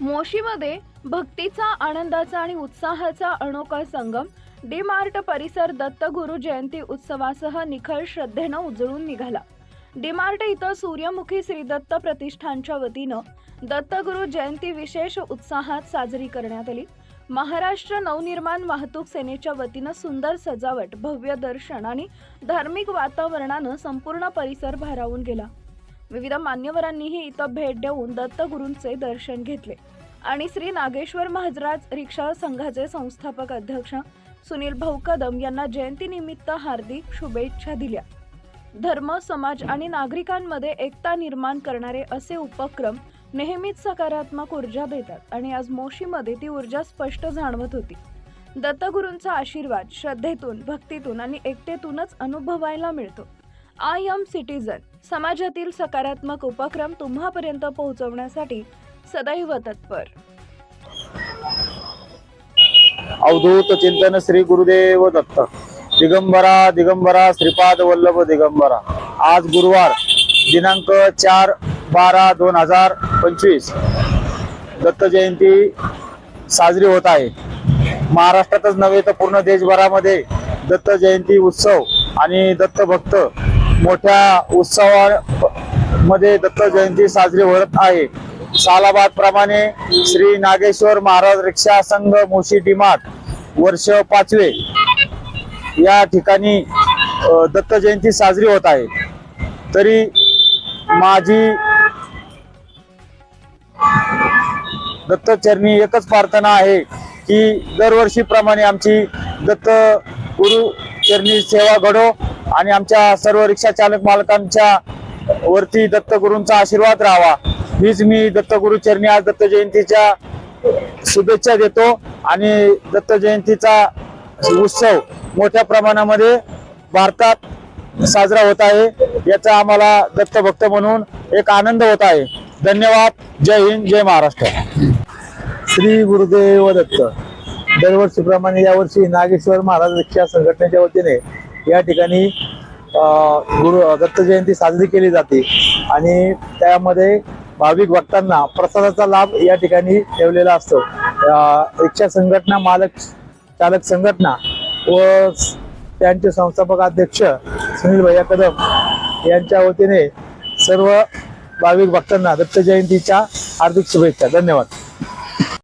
मोशीमध्ये भक्तीचा आनंदाचा आणि उत्साहाचा अनोखा संगम डी मार्ट परिसर दत्तगुरु जयंती उत्सवासह निखळ श्रद्धेनं उजळून निघाला. डी मार्ट इथं सूर्यमुखी श्री दत्त प्रतिष्ठानच्या वतीनं दत्तगुरु जयंती विशेष उत्साहात साजरी करण्यात आली. महाराष्ट्र नवनिर्माण वाहतूक सेनेच्या वतीनं सुंदर सजावट भव्य दर्शन आणि धार्मिक वातावरणानं संपूर्ण परिसर भारावून गेला. विविध मान्यवरांनीही इथं भेट देऊन दत्तगुरूंचे दर्शन घेतले. आणि श्री नागेश्वर महाराज रिक्षा संघाचे संस्थापक अध्यक्ष सुनील भाऊ कदम यांना जयंतीनिमित्त हार्दिक शुभेच्छा दिल्या. धर्म समाज आणि नागरिकांमध्ये एकता निर्माण करणारे असे उपक्रम नेहमीच सकारात्मक ऊर्जा देतात आणि आज मोशीमध्ये ती ऊर्जा स्पष्ट जाणवत होती. दत्तगुरूंचा आशीर्वाद श्रद्धेतून भक्तीतून आणि एकतेतूनच अनुभवायला मिळतो. आय एम सिटीजन समाजातील सकारात्मक उपक्रम तुम्हापर्यंत पोहोचवण्यासाठी सदैव तत्पर. अवधूत चिंतन श्री गुरुदेव दत्त. दिगंबरा दिगंबरा श्रीपाद वल्लभ दिगंबरा. आज गुरुवार दिनांक चार बारा दोन हजार पंचवीस. दत्त जयंती साजरी होत आहे. महाराष्ट्रातच नव्हे तर पूर्ण देशभरामध्ये दत्त जयंती उत्सव आणि दत्त भक्त मोठ्या उत्सवामध्ये दत्त जयंती साजरी होत आहे. सालाबाद प्रमाणे श्री नागेश्वर महाराज रिक्षा संघ मोशी डिमार्ट वर्ष पाचवे या ठिकाणी दत्त जयंती साजरी होत आहे. तरी माझी दत्तचरणी एकच प्रार्थना आहे की दरवर्षीप्रमाणे आमची दत्त गुरु चरणी सेवा घडो. आणि आमच्या सर्व रिक्षा चालक मालकांच्या वरती दत्तगुरूंचा आशीर्वाद राहावा. हीच मी दत्तगुरु चरणी आज दत्त जयंतीच्या शुभेच्छा देतो. आणि दत्त जयंतीचा उत्सव मोठ्या प्रमाणामध्ये भारतात साजरा होत आहे. याचा आम्हाला दत्तभक्त म्हणून एक आनंद होत आहे. धन्यवाद. जय हिंद जय महाराष्ट्र. श्री गुरुदेव दत्त. दरवर्षीप्रमाणे यावर्षी नागेश्वर महाराज रिक्षा संघटनेच्या वतीने या ठिकाणी गुरु दत्त जयंती साजरी केली जाते. आणि त्यामध्ये भाविक भक्तांना प्रसादाचा लाभ या ठिकाणी ठेवलेला असतो. रिक्षा संघटना मालक चालक संघटना व त्यांचे संस्थापक अध्यक्ष सुनील भैया कदम यांच्या वतीने सर्व भाविक भक्तांना दत्त जयंतीच्या हार्दिक शुभेच्छा. धन्यवाद.